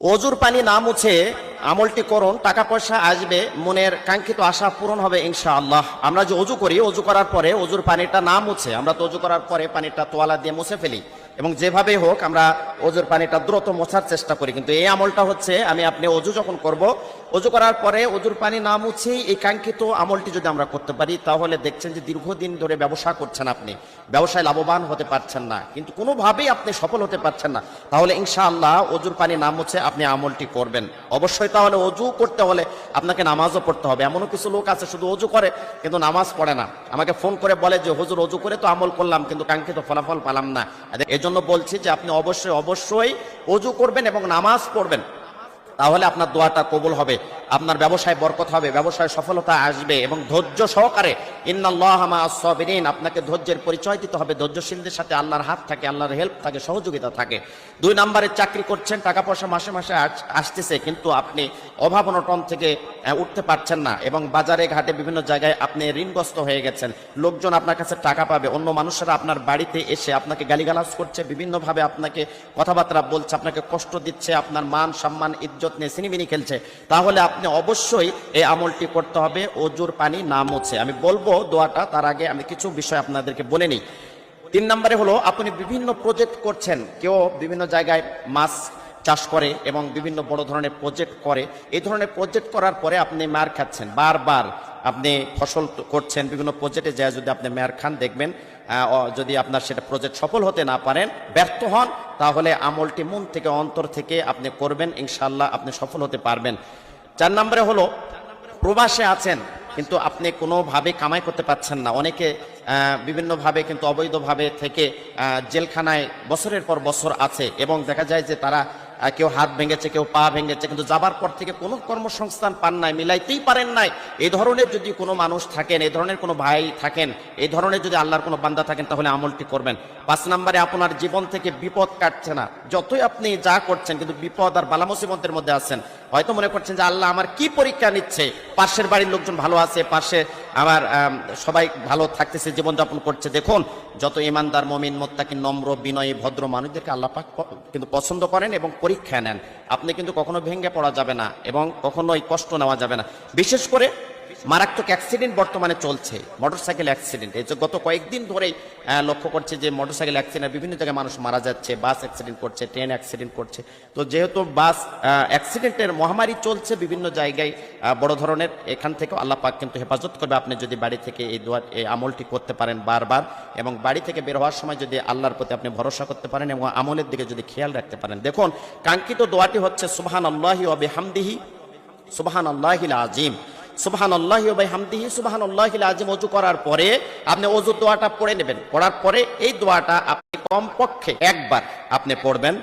অজুর পানি না মুছে আমলটি করুন টাকা পয়সা আসবে, মনের কাঙ্ক্ষিত আশা পূরণ হবে ইনশা আল্লাহ আমরা যে অজু করি, অজু করার পরে অজুর পানিটা না মুছে, আমরা তো অজু করার পরে পানিটা তোয়ালা দিয়ে মুছে ফেলি। এবং যেভাবেই হোক আমরা অজুর পানিটা দ্রুত মোছার চেষ্টা করি। কিন্তু এই আমলটা হচ্ছে, আমি আপনি অজু যখন করব, অজু করার পরে অজুর পানি না মুছেই এই কাঙ্ক্ষিত আমলটি যদি আমরা করতে পারি, তাহলে দেখছেন যে দীর্ঘদিন ধরে ব্যবসা করছেন আপনি। ব্যবসায় লাভবান হতে পারছেন না। কিন্তু কোনোভাবেই আপনি সফল হতে পারছেন না। তাহলে ইনশাআল্লাহ অজুর পানি না মুছে আপনি আমলটি করবেন। অবশ্যই তাহলে অজু করতে হলে আপনাকে নামাজও পড়তে হবে। এমনও কিছু লোক আছে শুধু অজু করে, কিন্তু নামাজ পড়ে না। আমাকে ফোন করে বলে যে, হুজুর, অজু করে তো আমল করলাম, কিন্তু কাঙ্ক্ষিত ফলাফল পালাম না। এজন্য জন্য বলছি যে, আপনি অবশ্যই অবশ্যই অজু করবেন এবং নামাজ পড়বেন। তাহলে আপনার দোয়াটা কবুল হবে, আপনার ব্যবসায় বরকত হবে, ব্যবসায় সফলতা আসবে এবং ধৈর্য সহকারে আপনাকে ধৈর্যের পরিচয় দিতে হবে, ধৈর্যশীলদের সাথে আল্লাহর হাত থাকে, আল্লাহর হেল্প থাকে, সহযোগিতা থাকে। দুই নম্বরের চাকরি করছেন, টাকা পয়সা মাসে মাসে আস- আসতেছে, কিন্তু আপনি অভাব অনটন থেকে উঠতে পারছেন না এবং বাজারে, ঘাটে বিভিন্ন জায়গায় আপনি ঋণগ্রস্ত হয়ে গেছেন। লোকজন আপনার কাছে টাকা পাবে, অন্য মানুষেরা আপনার বাড়িতে এসে আপনাকে গালিগালাজ করছে, বিভিন্নভাবে আপনাকে কথাবার্তা বলছে, আপনাকে কষ্ট দিচ্ছে, আপনার মান, সম্মান, ইজ্জত নিয়ে সিনিমিনি খেলছে, তাহলে আপনি অবশ্যই এই আমলটি করতে হবে, অজুর পানি না মুছে। আমি বলব দোয়াটা, তার আগে আমি কিছু বিষয় আপনাদেরকে বলে নিই। তিন নম্বরে হলো, আপনি বিভিন্ন প্রজেক্ট করছেন, কেউ বিভিন্ন জায়গায় মাছ চাষ করে এবং বিভিন্ন বড় ধরনের প্রজেক্ট করে। এই ধরনের প্রজেক্ট করার পরে আপনি মার খাচ্ছেন, বারবার। আপনি ফসল করছেন, বিভিন্ন প্রজেক্টে যায় যদি আপনি মেয়ার খান, দেখবেন যদি আপনার সেটা প্রজেক্ট সফল হতে না পারেন, ব্যর্থ হন, তাহলে আমলটি মন থেকে, অন্তর থেকে আপনি করবেন ইনশাল্লাহ আপনি সফল হতে পারবেন। চার নম্বরে হলো, প্রবাসে আছেন, কিন্তু আপনি কোনোভাবে কামাই করতে পারছেন না। অনেকে বিভিন্নভাবে কিন্তু অবৈধভাবে থেকে জেলখানায় বছরের পর বছর আছে এবং দেখা যায় যে তারা কেউ হাত ভেঙেছে, কেউ পা ভেঙেছে, কিন্তু যাবার পর থেকে কোনো কর্মসংস্থান পান নাই, মিলাইতেই পারেন নাই। এই ধরনের যদি কোনো মানুষ থাকেন এই ধরনের কোনো ভাই থাকেন এই ধরনের যদি আল্লাহর কোনো বান্দা থাকেন, তাহলে আমলটি করবেন। পাঁচ নম্বরে আপনার জীবন থেকে বিপদ কাটছে না। যতই আপনি যা করছেন, কিন্তু বিপদ আর বালা মুসিবতের মধ্যে আছেন। হয়তো মনে করছেন যে আল্লাহ আমার কি পরীক্ষা নিচ্ছে? পাশের বাড়ির লোকজন ভালো আছে, পাশে আমার সবাই ভালো থাকতেছে, জীবনযাপন করছে। দেখুন, যত ইমানদার, মমিন, মোত্তাকি, নম্র, বিনয়ী, ভদ্র মানুষদেরকে আল্লাপাক কিন্তু পছন্দ করেন এবং পরীক্ষা নেন। আপনি কিন্তু কখনো ভেঙে পড়া যাবে না এবং কখনোই কষ্ট নেওয়া যাবে না। বিশেষ করে মারাত্মক অ্যাক্সিডেন্ট বর্তমানে চলছে। মোটরসাইকেল অ্যাক্সিডেন্ট এই যে গত কয়েকদিন ধরেই লক্ষ্য করছে যে মোটরসাইকেল অ্যাক্সিডেন্ট বিভিন্ন জায়গায় মানুষ মারা যাচ্ছে বাস অ্যাক্সিডেন্ট করছে ট্রেন অ্যাক্সিডেন্ট করছে। তো যেহেতু বাস অ্যাক্সিডেন্টের মহামারী চলছে বিভিন্ন জায়গায় বড় ধরনের, এখান থেকেও আল্লাহ পাক কিন্তু হেফাজত করবে। আপনি যদি বাড়ি থেকে এই দোয়ার এই আমলটি করতে পারেন বারবার এবং বাড়ি থেকে বের হওয়ার সময় যদি আল্লাহর প্রতি আপনি ভরসা করতে পারেন এবং আমলের দিকে যদি খেয়াল রাখতে পারেন। দেখুন, কাঙ্ক্ষিত দোয়াটি হচ্ছে সুবহান আল্লাহি ওয়া বিহামদিহি সুবহান আল্লাহিল আজিম সুবহান আল্লাহ ওয়া হামদিহি সুবহান আল্লাহিল আজিম অজু করার পরে আপনি অজু দোয়াটা পড়ে নেবেন। পড়ার পরে এই দোয়াটা আপনি কমপক্ষে একবার আপনি পড়বেন।